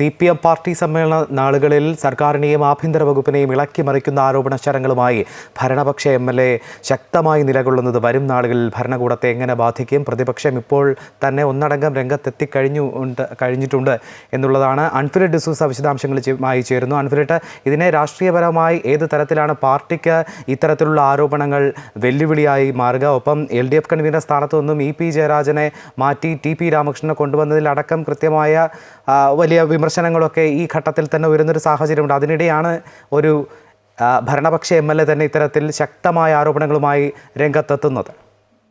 C P M party സമ്മേളന നാളുകളിൽ സർക്കാരിനെയും ആഭ്യന്തര വകുപ്പിനെയും ഇളക്കി മറിക്കുന്ന ആരോപണ ശരങ്ങളുമായി ഭരണപക്ഷ എം എൽ എ ശക്തമായി നിലകൊള്ളുന്നത് വരും നാളുകളിൽ ഭരണകൂടത്തെ എങ്ങനെ ബാധിക്കും? പ്രതിപക്ഷം ഇപ്പോൾ തന്നെ ഒന്നടങ്കം രംഗത്തെത്തിക്കഴിഞ്ഞു കഴിഞ്ഞിട്ടുണ്ട് എന്നുള്ളതാണ് അൺഫിലിറ്റ് ഡിസൂസ വിശദാംശങ്ങളുമായി ചേരുന്നു. അൺഫിലിറ്റ് ഇതിനെ രാഷ്ട്രീയപരമായി ഏത് തരത്തിലാണ് പാർട്ടിക്ക് ഇത്തരത്തിലുള്ള ആരോപണങ്ങൾ വെല്ലുവിളിയായി മാറുക? ഒപ്പം എൽ ഡി എഫ് കൺവീനർ സ്ഥാനത്തു നിന്നും ഇ പി ജയരാജനെ മാറ്റി ടി പി രാമകൃഷ്ണനെ കൊണ്ടുവന്നതിലടക്കം കൃത്യമായ വലിയ വലിയ വിമർശനങ്ങളൊക്കെ ഈ ഘട്ടത്തിൽ തന്നെ ഉയരുന്നൊരു സാഹചര്യമുണ്ട്. അതിനിടെയാണ് ഒരു ഭരണപക്ഷ എം എൽ എ തന്നെ ഇത്തരത്തിൽ ശക്തമായ ആരോപണങ്ങളുമായി രംഗത്തെത്തുന്നത്.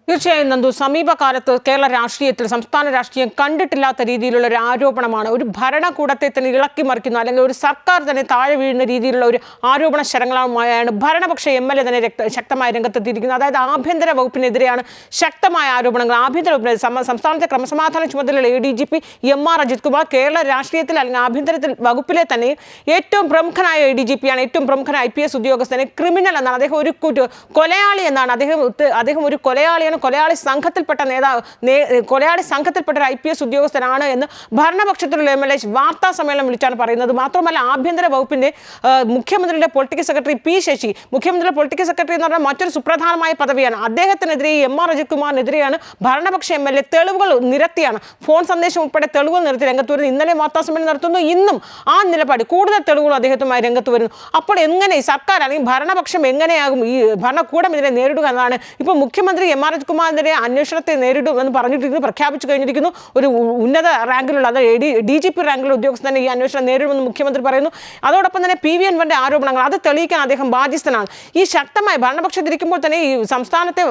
തീർച്ചയായും നന്ദു. സമീപകാലത്ത് കേരള രാഷ്ട്രീയത്തിൽ സംസ്ഥാന രാഷ്ട്രീയം കണ്ടിട്ടില്ലാത്ത രീതിയിലുള്ള ഒരു ആരോപണമാണ് ഒരു ഭരണകൂടത്തെ തന്നെ ഇളക്കി മറിക്കുന്ന അല്ലെങ്കിൽ ഒരു സർക്കാർ തന്നെ താഴെ വീഴുന്ന രീതിയിലുള്ള ഒരു ആരോപണ ശരങ്ങളുമായാണ് ഭരണപക്ഷ എം എൽ എ തന്നെ ശക്തമായ രംഗത്തെത്തിയിരിക്കുന്നത്. അതായത് ആഭ്യന്തര വകുപ്പിനെതിരെയാണ് ശക്തമായ ആരോപണങ്ങൾ. ആഭ്യന്തര വകുപ്പിന് സംസ്ഥാനത്തെ ക്രമസമാധാന ചുമതലയുള്ള A D G P M R Ajith Kumar Kerala രാഷ്ട്രീയത്തിൽ അല്ലെങ്കിൽ ആഭ്യന്തരത്തിൽ വകുപ്പിലെ തന്നെ ഏറ്റവും പ്രമുഖനായ എ ഡി ജി പി ആണ്. ഏറ്റവും പ്രമുഖനായ ഐ പി എസ് ഉദ്യോഗസ്ഥനെ ക്രിമിനൽ എന്നാണ്. അദ്ദേഹം ഒരു കൊലയാളി എന്നാണ്. അദ്ദേഹം അദ്ദേഹം ഒരു കൊലയാളിയാണ്. കൊലയാളി സംഘത്തിൽപ്പെട്ട നേതാവ് കൊലയാളി സംഘത്തിൽപ്പെട്ട ഒരു ഐ പി എസ് ഉദ്യോഗസ്ഥനാണ് എന്ന് ഭരണപക്ഷത്തിലുള്ള എം എൽ എ വാർത്താ സമ്മേളനം വിളിച്ചാണ് പറയുന്നത്. മാത്രമല്ല ആഭ്യന്തര വകുപ്പിന്റെ മുഖ്യമന്ത്രിയുടെ പൊളിറ്റിക്കൽ സെക്രട്ടറി പി ശശി മുഖ്യമന്ത്രിയുടെ പൊളിറ്റിക്കൽ സെക്രട്ടറി എന്ന് പറഞ്ഞാൽ മറ്റൊരു സുപ്രധാനമായ പദവിയാണ്. അദ്ദേഹത്തിനെതിരെ എം ആർ അജിത്കുമാറിനെതിരെയാണ് ഭരണപക്ഷ എം എൽ എ തെളിവുകൾ നിരത്തിയാണ്. ഫോൺ സന്ദേശം ഉൾപ്പെടെ തെളിവുകൾ നിരത്തി രംഗത്ത് വരുന്നു ഇന്നലെ വാർത്താ സമ്മേളനം നടത്തുന്നു. ഇന്നും ആ നിലപാട് കൂടുതൽ തെളിവുകൾ അദ്ദേഹത്തുമായി രംഗത്ത് വരുന്നു. അപ്പോൾ എങ്ങനെ സർക്കാർ അല്ലെങ്കിൽ ഭരണപക്ഷം എങ്ങനെയാകും ഈ ഭരണകൂടം ഇതിനെ നേരിടുക എന്നതാണ് ഇപ്പോൾ മുഖ്യമന്ത്രി എം ആർ കുമാറിനെതിരെ അന്വേഷണത്തെ നേരിടും എന്ന് പറഞ്ഞിട്ടിരിക്കുന്നു പ്രഖ്യാപിച്ചു കഴിഞ്ഞിരിക്കുന്നു. ഒരു ഉന്നത റാങ്കിലുള്ള അതായത് ഡി ഡി ജി പി റാങ്കിലുള്ള ഉദ്യോഗസ്ഥൻ തന്നെ ഈ അന്വേഷണം നേരിടുമെന്ന് മുഖ്യമന്ത്രി പറയുന്നു. അതോടൊപ്പം തന്നെ പി വി എൻവന്റെ ആരോപണങ്ങൾ അത് തെളിയിക്കാൻ അദ്ദേഹം ബാധ്യസ്ഥനാണ്. ഈ ശക്തമായ ഭരണപക്ഷത്തിരിക്കുമ്പോൾ തന്നെ ഈ സംസ്ഥാനത്തെ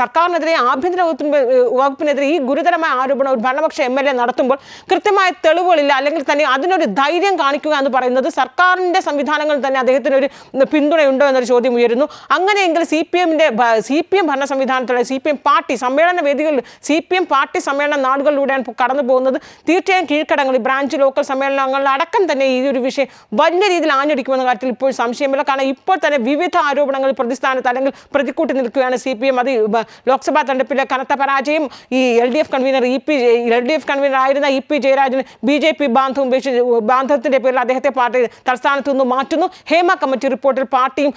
സർക്കാരിനെതിരെ ആഭ്യന്തര വകുപ്പിന് വകുപ്പിനെതിരെ ഈ ഗുരുതരമായ ആരോപണം ഒരു ഭരണപക്ഷ എം എൽ എ നടത്തുമ്പോൾ കൃത്യമായ തെളിവുകളില്ല. അല്ലെങ്കിൽ തന്നെ അതിനൊരു ധൈര്യം കാണിക്കുക എന്ന് പറയുന്നത് സർക്കാരിന്റെ സംവിധാനങ്ങളിൽ തന്നെ അദ്ദേഹത്തിന് ഒരു പിന്തുണയുണ്ടോ എന്നൊരു ചോദ്യം ഉയരുന്നു. അങ്ങനെയെങ്കിൽ സി പി എമ്മിന്റെ സി പി എം ഭരണ സംവിധാനത്തിലുള്ള സി പി എം പാർട്ടി സമ്മേളന വേദികളിൽ സി പി എം പാർട്ടി സമ്മേളന നാടുകളിലൂടെയാണ് കടന്നു പോകുന്നത്. തീർച്ചയായും കീഴ്ക്കടങ്ങളിൽ ബ്രാഞ്ച് ലോക്കൽ സമ്മേളനങ്ങളിൽ അടക്കം തന്നെ ഈ ഒരു വിഷയം വലിയ രീതിയിൽ ആഞ്ഞടിക്കുമെന്ന കാര്യത്തിൽ ഇപ്പോൾ സംശയമില്ല. കാരണം ഇപ്പോൾ തന്നെ വിവിധ ആരോപണങ്ങൾ പ്രതിസ്ഥാനത്ത് അല്ലെങ്കിൽ പ്രതിക്കൂട്ടി നിൽക്കുകയാണ് സി പി എം. അത് ലോക്സഭാ തെരഞ്ഞെടുപ്പിലെ കനത്ത പരാജയം. ഈ L D F convener E P L D F convener ആയിരുന്ന ഇ പി ജയരാജന് ബി ജെ പി ബാന്ധവും ബാന്ധവത്തിന്റെ പേരിൽ അദ്ദേഹത്തെ പാർട്ടി തലസ്ഥാനത്ത് നിന്ന് മാറ്റുന്നു. ഹേമ കമ്മിറ്റി റിപ്പോർട്ടിൽ പാർട്ടിയും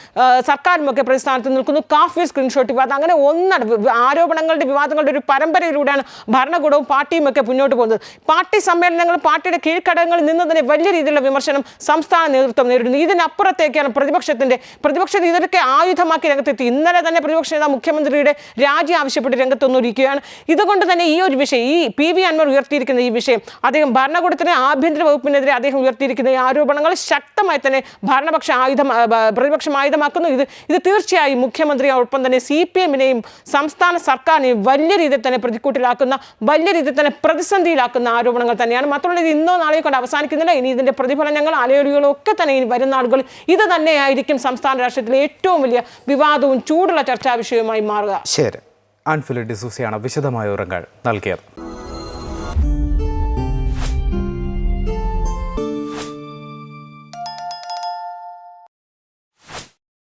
സർക്കാരും ഒക്കെ പ്രതിസ്ഥാനത്ത് നിൽക്കുന്നു. കാഫി സ്ക്രീൻഷോട്ട് വിവാദം അങ്ങനെ ഒന്നട ആരോപണങ്ങളുടെ വിവാദങ്ങളുടെ ഒരു പരമ്പരയിലൂടെയാണ് ഭരണകൂടവും പാർട്ടിയും ഒക്കെ മുന്നോട്ട് പോകുന്നത്. പാർട്ടി സമ്മേളനങ്ങളും പാർട്ടിയുടെ കീഴ്ഘടകങ്ങളിൽ നിന്ന് തന്നെ വലിയ രീതിയിലുള്ള വിമർശനം സംസ്ഥാന നേതൃത്വം നേരിടുന്നു. ഇതിനപ്പുറത്തേക്കാണ് പ്രതിപക്ഷത്തിന്റെ പ്രതിപക്ഷ ഇതൊക്കെ ആയുധമാക്കി രംഗത്തെത്തി. ഇന്നലെ തന്നെ പ്രതിപക്ഷ നേതാവ് മുഖ്യമന്ത്രിയുടെ രാജി ആവശ്യപ്പെട്ട് രംഗത്തൊന്നിരിക്കുകയാണ് ഇതുകൊണ്ട് തന്നെ ഈ ഒരു വിഷയം ഈ പി വി അൻവർ ഉയർത്തിയിരിക്കുന്ന ഈ വിഷയം അദ്ദേഹം ഭരണകൂടത്തിന് ആഭ്യന്തര വകുപ്പിനെതിരെ അദ്ദേഹം ഉയർത്തിയിരിക്കുന്ന ഈ ആരോപണങ്ങൾ ശക്തമായി തന്നെ ഭരണപക്ഷ ആയുധം പ്രതിപക്ഷം ആയുധമാക്കുന്നു. ഇത് ഇത് തീർച്ചയായും മുഖ്യമന്ത്രിയോടൊപ്പം തന്നെ സി പി എമ്മിനെയും സംസ്ഥാന സർക്കാരിനെയും വലിയ രീതിയിൽ തന്നെ പ്രതിക്കൂട്ടിലാക്കുന്ന വലിയ രീതിയിൽ തന്നെ പ്രതിസന്ധിയിലാക്കുന്ന ആരോപണങ്ങൾ തന്നെയാണ്. മാത്രമല്ല ഇത് ഇന്നോ നാളെയോ കൊണ്ട് അവസാനിക്കുന്നില്ല. ഇനി ഇതിന്റെ പ്രതിഫലനങ്ങൾ അലയൊലികളും ഒക്കെ തന്നെ ഇനി വരുന്ന ആളുകൾ ഇത് തന്നെയായിരിക്കും സംസ്ഥാന രാഷ്ട്രീയത്തിലെ ഏറ്റവും വലിയ വിവാദവും ചൂടുള്ള ചർച്ചാ വിഷയവുമായി മാറുക. ശരി. ആൻഫിലി ഡിസൂസിയാണ് വിശദമായ ഉറങ്ങൾ നൽകിയത്.